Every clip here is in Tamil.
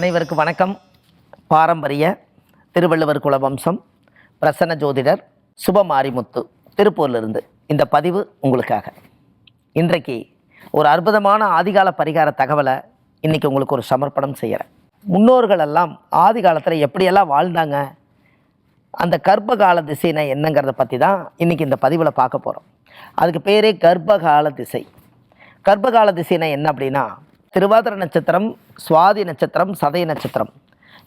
அனைவருக்கு வணக்கம். பாரம்பரிய திருவள்ளுவர் குலவம்சம் பிரசன்ன ஜோதிடர் சுபமாரிமுத்து திருப்பூர்லேருந்து இந்த பதிவு உங்களுக்காக. இன்றைக்கு ஒரு அற்புதமான ஆதிகால பரிகார தகவலை இன்றைக்கி உங்களுக்கு ஒரு சமர்ப்பணம் செய்கிறேன் முன்னோர்கள் எல்லாம் ஆதி காலத்தில் எப்படியெல்லாம் வாழ்ந்தாங்க அந்த கர்ப்பகால திசைனா என்னங்கிறத பற்றி தான் இன்றைக்கி இந்த பதிவில் பார்க்க போகிறோம் அதுக்கு பேரே கர்ப்பகால திசை. கர்ப்பகால திசைனா என்ன அப்படின்னா திருவாதிர நட்சத்திரம் சுவாதி நட்சத்திரம் சதய நட்சத்திரம்.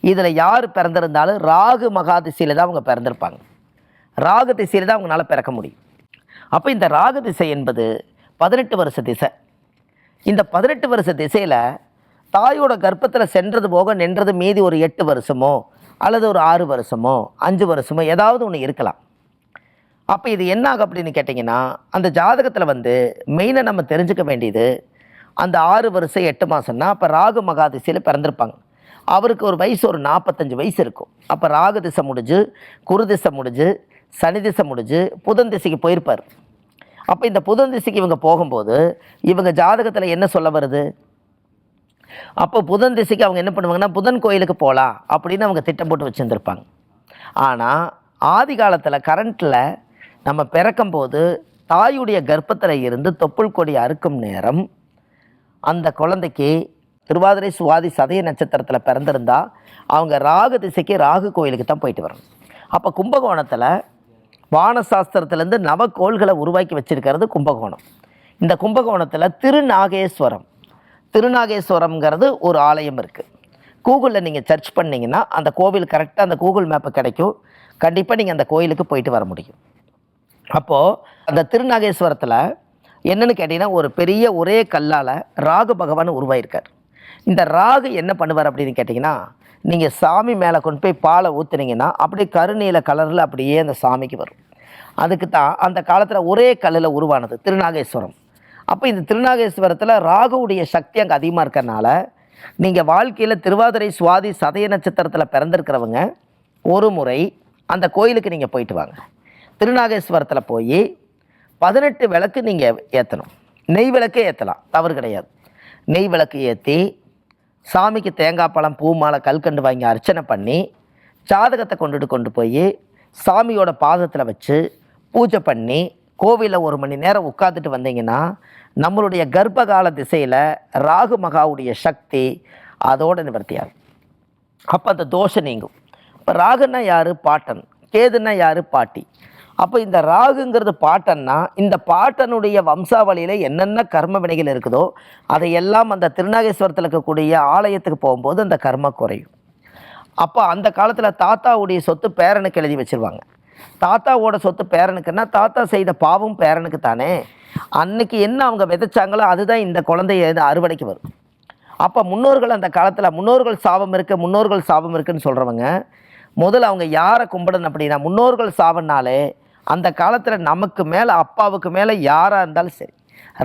இதில் யார் பிறந்திருந்தாலும் ராகு மகா திசையில் தான் அவங்க பிறந்திருப்பாங்க. ராகு திசையில் தான் அவங்களால பிறக்க முடியும். அப்போ இந்த ராகு திசை என்பது பதினெட்டு வருஷ திசை. இந்த பதினெட்டு வருஷ திசையில் தாயோட கர்ப்பத்தில் சென்றது போக நின்றது மீதி ஒரு எட்டு வருஷமோ அல்லது ஒரு ஆறு வருஷமோ அஞ்சு வருஷமோ ஏதாவது ஒன்று இருக்கலாம். அப்போ இது என்ன ஆகும் அப்படின்னு கேட்டிங்கன்னா அந்த ஜாதகத்தில் வந்து மெயினாக நம்ம தெரிஞ்சுக்க வேண்டியது அந்த ஆறு வருஷம் எட்டு மாதம்னா அப்போ ராகு மகாதிசையில் பிறந்திருப்பாங்க. அவருக்கு ஒரு வயசு ஒரு நாற்பத்தஞ்சு வயசு இருக்கும். அப்போ ராகு திசை முடிஞ்சு குரு திசை முடிஞ்சு சனி திசை முடிஞ்சு புதன் திசைக்கு போயிருப்பார். அப்போ இந்த புதன் திசைக்கு இவங்க போகும்போது இவங்க ஜாதகத்தில் என்ன சொல்ல வருது? அப்போ புதன் திசைக்கு அவங்க என்ன பண்ணுவாங்கன்னா புதன் கோயிலுக்கு போகலாம் அப்படின்னு அவங்க திட்டம் போட்டு வச்சுருந்துருப்பாங்க. ஆனால் ஆதி காலத்தில் கரண்ட்டில் நம்ம பிறக்கும்போது தாயுடைய கர்ப்பத்தில் இருந்து தொப்புள் கொடி அறுக்கும் நேரம் அந்த குழந்தைக்கு திருவாதிரை சுவாதி சதய நட்சத்திரத்தில் பிறந்திருந்தா அவங்க ராகு திசைக்கு ராகு கோயிலுக்கு தான் போயிட்டு வரணும். அப்போ கும்பகோணத்தில் வானசாஸ்திரத்துலேருந்து நவக்கோள்களை உருவாக்கி வச்சிருக்கிறது கும்பகோணம். இந்த கும்பகோணத்தில் திருநாகேஸ்வரம். திருநாகேஸ்வரம்ங்கிறது ஒரு ஆலயம் இருக்குது கூகுளில் நீங்கள் சர்ச் பண்ணிங்கன்னா அந்த கோவில் கரெக்டாக அந்த கூகுள் மேப்பு கிடைக்கும். கண்டிப்பாக நீங்கள் அந்த கோயிலுக்கு போயிட்டு வர முடியும். அப்போது அந்த திருநாகேஸ்வரத்தில் என்னன்னு கேட்டிங்கன்னா ஒரு பெரிய ஒரே கல்லால் ராகு பகவான் உருவாயிருக்கார். இந்த ராகு என்ன பண்ணுவார் அப்படின்னு கேட்டிங்கன்னா நீங்கள் சாமி மேலே கொண்டு போய் பாலை ஊற்றுனீங்கன்னா அப்படியே கருநீல கலரில் அப்படியே அந்த சாமிக்கு வரும். அதுக்கு தான் அந்த காலத்தில் ஒரே கல்லில் உருவானது திருநாகேஸ்வரம். அப்போ இந்த திருநாகேஸ்வரத்தில் ராகுவுடைய சக்தி அங்கே அதிகமாக இருக்கறனால நீங்கள் வாழ்க்கையில் திருவாதிரை சுவாதி சதய நட்சத்திரத்தில் பிறந்திருக்கிறவங்க ஒரு முறை அந்த கோயிலுக்கு நீங்கள் போயிட்டு வாங்க. திருநாகேஸ்வரத்தில் போய் பதினெட்டு விளக்கு நீங்கள் ஏற்றணும் நெய் விளக்கே ஏற்றலாம் தவறு கிடையாது. நெய் விளக்கு ஏற்றி சாமிக்கு தேங்காய் பழம் பூ மாலை கல்கண்டு வாங்கி அர்ச்சனை பண்ணி ஜாதகத்தை கொண்டுட்டு கொண்டு போய் சாமியோட பாதத்தில் வச்சு பூஜை பண்ணி கோவிலில் ஒரு மணி நேரம் உட்காந்துட்டு வந்தீங்கன்னா நம்மளுடைய கர்ப்பகால திசையில் ராகு மகாவுடைய சக்தி அதோடு நிவர்த்தியாகும். அப்போ அந்த தோஷம் நீங்கும். இப்போ ராகுன்னா யார்? பாட்டன். கேதுன்னா யார்? பாட்டி. அப்போ இந்த ராகுங்கிறது பாட்டன்னா இந்த பாட்டனுடைய வம்சாவளியில் என்னென்ன கர்ம வினைகள் இருக்குதோ அதையெல்லாம் அந்த திருநாகேஸ்வரத்தில் இருக்கக்கூடிய ஆலயத்துக்கு போகும்போது அந்த கர்ம குறையும். அப்போ அந்த காலத்தில் தாத்தாவுடைய சொத்து பேரனுக்கு எழுதி வச்சிருவாங்க. தாத்தாவோட சொத்து பேரனுக்குன்னா தாத்தா செய்த பாவம் பேரனுக்கு தானே. அன்னைக்கு என்ன அவங்க விதைச்சாங்களோ அதுதான் இந்த குழந்தைய அறுவடைக்கு வரும். அப்போ முன்னோர்கள் அந்த காலத்தில் முன்னோர்கள் சாபம் இருக்குது முன்னோர்கள் சாபம் இருக்குன்னு சொல்கிறவங்க முதல்ல அவங்க யாரை கும்பிடணும் அப்படின்னா முன்னோர்கள் சாபம்னாலே அந்த காலத்தில் நமக்கு மேலே அப்பாவுக்கு மேலே யாராக இருந்தாலும் சரி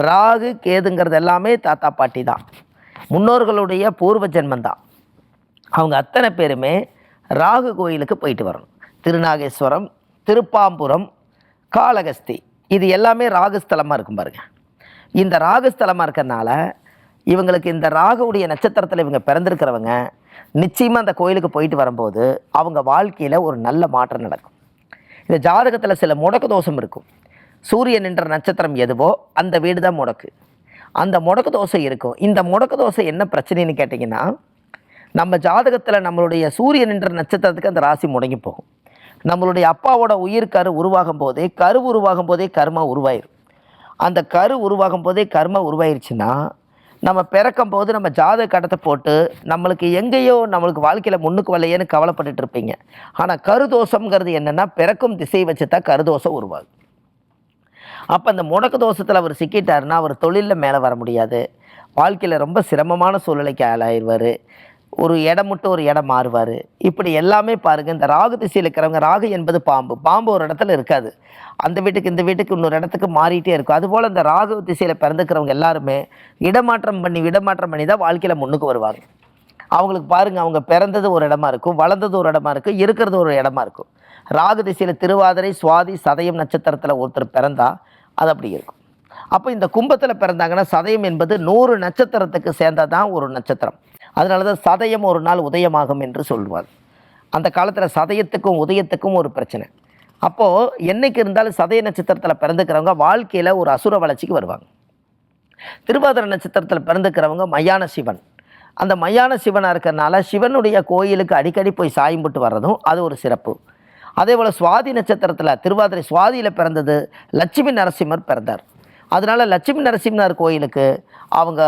ராகு கேதுங்கிறது எல்லாமே தாத்தா பாட்டி தான். முன்னோர்களுடைய பூர்வ ஜென்மம் தான். அவங்க அத்தனை பேருமே ராகு கோயிலுக்கு போயிட்டு வரணும். திருநாகேஸ்வரம் திருப்பாம்புரம் காளகஸ்தி இது எல்லாமே ராகுஸ்தலமாக இருக்கும் பாருங்க. இந்த ராகுஸ்தலமாக இருக்கிறதுனால இவங்களுக்கு இந்த ராகுவுடைய நட்சத்திரத்தில் இவங்க பிறந்திருக்கிறவங்க நிச்சயமாக அந்த கோயிலுக்கு போயிட்டு வரும்போது அவங்க வாழ்க்கையில் ஒரு நல்ல மாற்றம் நடக்கும். இந்த ஜாதகத்தில் சில முடக்கு தோஷம் இருக்கும். சூரியன் என்ற நட்சத்திரம் எதுவோ அந்த வீடு தான் முடக்கு. அந்த முடக்கு தோசை இருக்கும். இந்த முடக்கு தோசை என்ன பிரச்சனைன்னு கேட்டிங்கன்னா நம்ம ஜாதகத்தில் நம்மளுடைய சூரியன் என்ற நட்சத்திரத்துக்கு அந்த ராசி முடங்கி போகும். நம்மளுடைய அப்பாவோட உயிர் கரு உருவாகும் போதே கரு உருவாகும் போதே கர்மா உருவாயிரும். அந்த கரு உருவாகும் போதே கர்மா உருவாயிருச்சுன்னா நம்ம பிறக்கும் போது நம்ம ஜாதக கடத்தை போட்டு நம்மளுக்கு எங்கேயோ நம்மளுக்கு வாழ்க்கையில் முன்னுக்கு வரலையேன்னு கவலைப்பட்டுட்டு இருப்பீங்க. ஆனால் கருதோஷம்ங்கிறது என்னென்னா பிறக்கும் திசையை வச்சு தான் கருதோஷம் உருவாகும். அப்போ அந்த முடக்கு தோஷத்தில் அவர் சிக்கிட்டாருன்னா அவர் தொழிலில் மேலே வர முடியாது. வாழ்க்கையில் ரொம்ப சிரமமான சூழ்நிலைக்கு ஆளாயிடுவார் ஒரு இடம் மட்டும் ஒரு இடம் மாறுவார். இப்படி எல்லாமே பாருங்கள் இந்த ராகு திசையில் இருக்கிறவங்க ராகு என்பது பாம்பு. பாம்பு ஒரு இடத்துல இருக்காது. அந்த வீட்டுக்கு இந்த வீட்டுக்கு இன்னொரு இடத்துக்கு மாறிட்டே இருக்கும். அதுபோல் இந்த ராகு திசையில் பிறந்துக்கிறவங்க எல்லாருமே இடமாற்றம் பண்ணி இடமாற்றம் பண்ணி தான் வாழ்க்கையில் முன்னுக்கு வருவாங்க. அவங்களுக்கு பாருங்கள் அவங்க பிறந்தது ஒரு இடமா இருக்கும் வளர்ந்தது ஒரு இடமா இருக்கும் இருக்கிறது ஒரு இடமா இருக்கும். ராகு திசையில் திருவாதிரை சுவாதி சதயம் நட்சத்திரத்தில் ஒருத்தர் பிறந்தா அது அப்படி இருக்கும். அப்போ இந்த கும்பத்தில் பிறந்தாங்கன்னா சதயம் என்பது நூறு நட்சத்திரத்துக்கு சேர்ந்தால் தான் ஒரு நட்சத்திரம். அதனால தான் சதயம் ஒரு நாள் உதயமாகும் என்று சொல்வார். அந்த காலத்தில் சதயத்துக்கும் உதயத்துக்கும் ஒரு பிரச்சனை. அப்போது என்னைக்கு இருந்தாலும் சதய நட்சத்திரத்தில் பிறந்துக்கிறவங்க வாழ்க்கையில் ஒரு அசுர வளர்ச்சிக்கு வருவாங்க. திருவாதிரை நட்சத்திரத்தில் பிறந்துக்கிறவங்க மயான சிவன். அந்த மையான சிவனாக இருக்கிறனால சிவனுடைய கோயிலுக்கு அடிக்கடி போய் சாயம்புட்டு வர்றதும் அது ஒரு சிறப்பு. அதே போல் சுவாதி நட்சத்திரத்தில் திருவாதிரை சுவாதியில் பிறந்தது லட்சுமி நரசிம்மர் பிறந்தார். அதனால லட்சுமி நரசிம்மர் கோயிலுக்கு அவங்க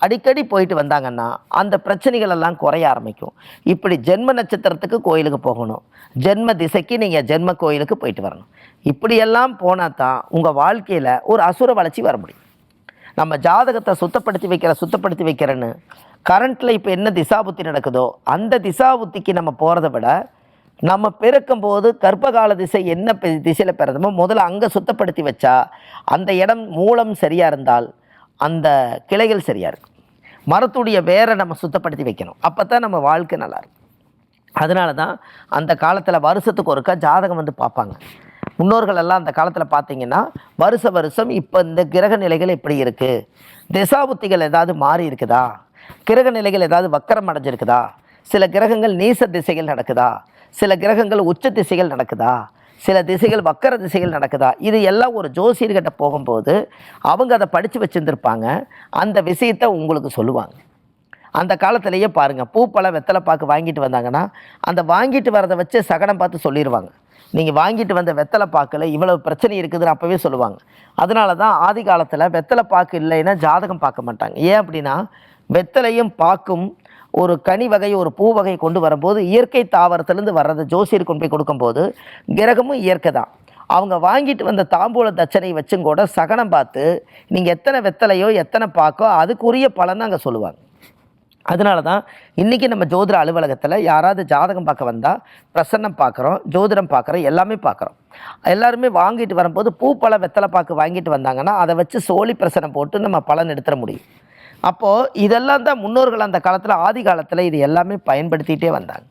அடிக்கடி போயிட்டு வந்தாங்கன்னா அந்த பிரச்சனைகள் எல்லாம் குறைய ஆரம்பிக்கும். இப்படி ஜென்ம நட்சத்திரத்துக்கு கோயிலுக்கு போகணும். ஜென்ம திசைக்கு நீங்கள் ஜென்ம கோயிலுக்கு போயிட்டு வரணும். இப்படியெல்லாம் போனால் தான் உங்கள் வாழ்க்கையில் ஒரு அசுர வளர்ச்சி வர முடியும். நம்ம ஜாதகத்தை சுத்தப்படுத்தி வைக்கிற சுத்தப்படுத்தி வைக்கிறேன்னு கரண்ட்டில் இப்போ என்ன திசாபுத்தி நடக்குதோ அந்த திசாபுத்திக்கு நம்ம போகிறத விட நம்ம பிறக்கும்போது கர்ப்பகால திசை என்ன பெ- பிறந்தமோ முதல்ல அங்கே சுத்தப்படுத்தி வச்சா அந்த இடம் மூலம் சரியாக இருந்தால் அந்த கிளைகள் சரியாக இருக்கும். மரத்துடைய வேரை நம்ம சுத்தப்படுத்தி வைக்கணும். அப்போ தான் நம்ம வாழ்க்கை நல்லாயிருக்கும் அதனால தான் அந்த காலத்தில் வருஷத்துக்கு ஒருக்கா ஜாதகம் வந்து பார்ப்பாங்க. முன்னோர்கள் எல்லாம் அந்த காலத்தில் பார்த்தீங்கன்னா வருஷ வருஷம் இப்போ இந்த கிரக நிலைகள் எப்படி இருக்குது திசாபுத்திகள் ஏதாவது மாறி இருக்குதா? கிரக நிலைகள் ஏதாவது வக்கரம் அடைஞ்சிருக்குதா? சில கிரகங்கள் நீச திசைகள் நடக்குதா? சில கிரகங்கள் உச்ச திசைகள் நடக்குதா? சில திசைகள் வக்கர திசைகள் நடக்குதா? இது எல்லாம் ஒரு ஜோசியர்கிட்ட போகும்போது அவங்க அதை படித்து வச்சுருந்துருப்பாங்க. அந்த விஷயத்தை உங்களுக்கு சொல்லுவாங்க. அந்த காலத்திலேயே பாருங்கள் பூப்பழம் வெத்தலை பாக்கு வாங்கிட்டு வந்தாங்கன்னா அந்த வாங்கிட்டு வரதை வச்சு சகடம் பார்த்து சொல்லிடுவாங்க நீங்கள் வாங்கிட்டு வந்த வெத்தலை பாக்கில் இவ்வளவு பிரச்சனை இருக்குதுன்னு அப்போவே சொல்லுவாங்க. அதனால தான் ஆதி காலத்தில் வெத்தலை பாக்கு இல்லைன்னா ஜாதகம் பார்க்க மாட்டாங்க. ஏன் அப்படின்னா வெத்தலையும் பாக்கும் ஒரு கனி வகை ஒரு பூ வகை கொண்டு வரும்போது இயற்கை தாவரத்துலேருந்து வர்றதை ஜோசியர் கொண்டு போய் கொடுக்கும்போது கிரகமும் இயற்கை தான். அவங்க வாங்கிட்டு வந்த தாம்பூல தச்சனை வச்சும் கூட சகனம் பார்த்து நீங்கள் எத்தனை வெத்தலையோ எத்தனை பாக்கோ அதுக்குரிய பலன் அங்கே சொல்லுவாங்க. அதனால தான் இன்றைக்கி நம்ம ஜோதிட அலுவலகத்தில் யாராவது ஜாதகம் பார்க்க வந்தால் பிரசன்னம் பார்க்குறோம் ஜோதிடம் பார்க்குறோம் எல்லாமே பார்க்குறோம். எல்லாருமே வாங்கிட்டு வரும்போது பூ பழ வெத்தலை பாக்கு வாங்கிட்டு வந்தாங்கன்னா அதை வச்சு சோழி பிரசனம் போட்டு நம்ம பலன் எடுத்துட முடியும். அப்போது இதெல்லாம் தான் முன்னோர்கள் அந்த காலத்தில் ஆதி காலத்தில் இது எல்லாமே பயன்படுத்திகிட்டே வந்தாங்க.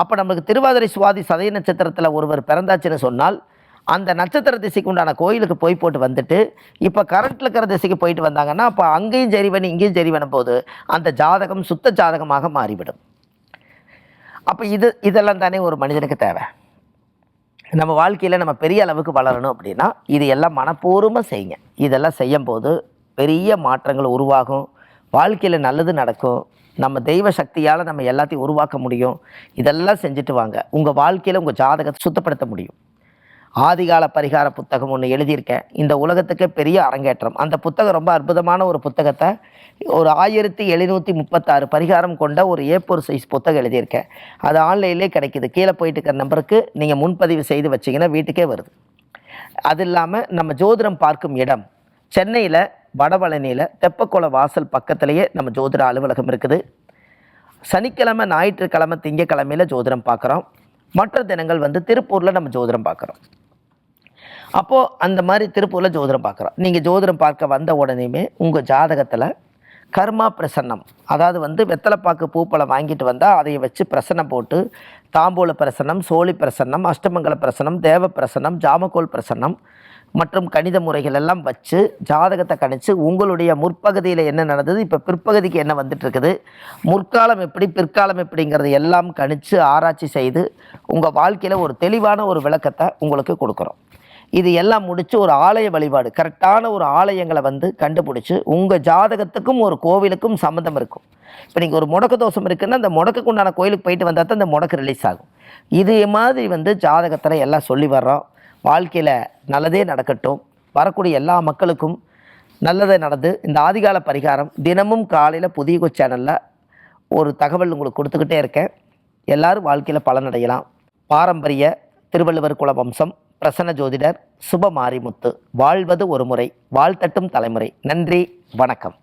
அப்போ நம்மளுக்கு திருவாதிரை சுவாதி சதய நட்சத்திரத்தில் ஒருவர் பிறந்தாச்சுன்னு சொன்னால் அந்த நட்சத்திர திசைக்கு உண்டான கோயிலுக்கு போய் போட்டு வந்துட்டு இப்போ கரண்ட்டில் இருக்கிற திசைக்கு போயிட்டு வந்தாங்கன்னா அப்போ அங்கேயும் சரி பண்ணி இங்கேயும் சரி போது அந்த ஜாதகம் சுத்த ஜாதகமாக மாறிவிடும். அப்போ இது இதெல்லாம் தானே ஒரு மனிதனுக்கு தேவை. நம்ம வாழ்க்கையில் நம்ம பெரிய அளவுக்கு வளரணும் அப்படின்னா இது எல்லாம் மனப்பூர்வமாக செய்யுங்க. இதெல்லாம் செய்யும் போது பெரிய மாற்றங்கள் உருவாகும். வாழ்க்கையில் நல்லது நடக்கும். நம்ம தெய்வ சக்தியால் நம்ம எல்லாத்தையும் உருவாக்க முடியும். இதெல்லாம் செஞ்சுட்டு வாங்க. உங்கள் வாழ்க்கையில் உங்கள் ஜாதகத்தை சுத்தப்படுத்த முடியும். ஆதிகால பரிகார புத்தகம் ஒன்று எழுதியிருக்கேன். இந்த உலகத்துக்கு பெரிய அரங்கேற்றம். அந்த புத்தகம் ரொம்ப அற்புதமான ஒரு புத்தகத்தை ஒரு ஆயிரத்தி எழுநூற்றி முப்பத்தாறு பரிகாரம் கொண்ட ஒரு ஏப்போர் சைஸ் புத்தகம் எழுதியிருக்கேன். அது ஆன்லைன்லேயே கிடைக்கிது. கீழே போயிட்டு இருக்கிற நம்பருக்கு நீங்கள் முன்பதிவு செய்து வச்சிங்கன்னா வீட்டுக்கே வருது. அது இல்லாமல் நம்ம ஜோதிடம் பார்க்கும் இடம். சென்னையில் வடபழனியில் தெப்பக்குளம் வாசல் பக்கத்துலேயே நம்ம ஜோதிட அலுவலகம் இருக்குது. சனிக்கிழமை ஞாயிற்றுக்கிழமை திங்கக்கிழமையில் ஜோதிடம் பார்க்குறோம். மற்ற தினங்கள் வந்து திருப்பூரில் நம்ம ஜோதிடம் பார்க்குறோம். அப்போது அந்த மாதிரி திருப்பூரில் ஜோதிடம் பார்க்குறோம். நீங்கள் ஜோதிடம் பார்க்க வந்த உடனேயுமே உங்கள் ஜாதகத்தில் கர்மா பிரசன்னம் அதாவது வந்து வெத்தலைப்பாக்கு பூப்பழம் வாங்கிட்டு வந்தால் அதை வச்சு பிரசன்னம் போட்டு தாம்பூல பிரசன்னம் சோழி பிரசன்னம் அஷ்டமங்கல பிரசன்னம் தேவ பிரசன்னம் ஜாமக்கோல் பிரசன்னம் மற்றும் கணித முறைகள் எல்லாம் வச்சு ஜாதகத்தை கணிச்சு உங்களுடைய முற்பகுதியில் என்ன நடந்தது இப்போ பிற்பகுதிக்கு என்ன வந்துட்டு இருக்குது முற்காலம் எப்படி பிற்காலம் எப்படிங்கிறது எல்லாம் கணிச்சு ஆராய்ச்சி செய்து உங்கள் வாழ்க்கையில் ஒரு தெளிவான ஒரு விளக்கத்தை உங்களுக்கு கொடுக்குறோம். இது எல்லாம் முடித்து ஒரு ஆலய வழிபாடு கரெக்டான ஒரு ஆலயங்களை வந்து கண்டுபிடிச்சி உங்கள் ஜாதகத்துக்கும் ஒரு கோவிலுக்கும் சம்மந்தம் இருக்கும். இப்போ நீங்கள் ஒரு முடக்கு தோஷம் இருக்குன்னா அந்த முடக்குக்கு உண்டான கோயிலுக்கு போயிட்டு வந்தால் தான் அந்த முடக்கு ரிலீஸ் ஆகும். இது மாதிரி வந்து ஜாதகத்தில் எல்லாம் சொல்லி வர்றோம். வாழ்க்கையில் நல்லதே நடக்கட்டும். வரக்கூடிய எல்லா மக்களுக்கும் நல்லதே நடந்து இந்த ஆதிகால பரிகாரம் தினமும் காலையில் புதிய சேனலில் ஒரு தகவல் உங்களுக்கு கொடுத்துக்கிட்டே இருக்கேன். எல்லாரும் வாழ்க்கையில் பலனடையலாம். பாரம்பரிய திருவள்ளுவர் குல வம்சம் பிரசன்ன ஜோதிடர் சுப மாரிமுத்து வாழ்வது ஒரு முறை வாழ்த்தட்டும் தலைமுறை. நன்றி வணக்கம்.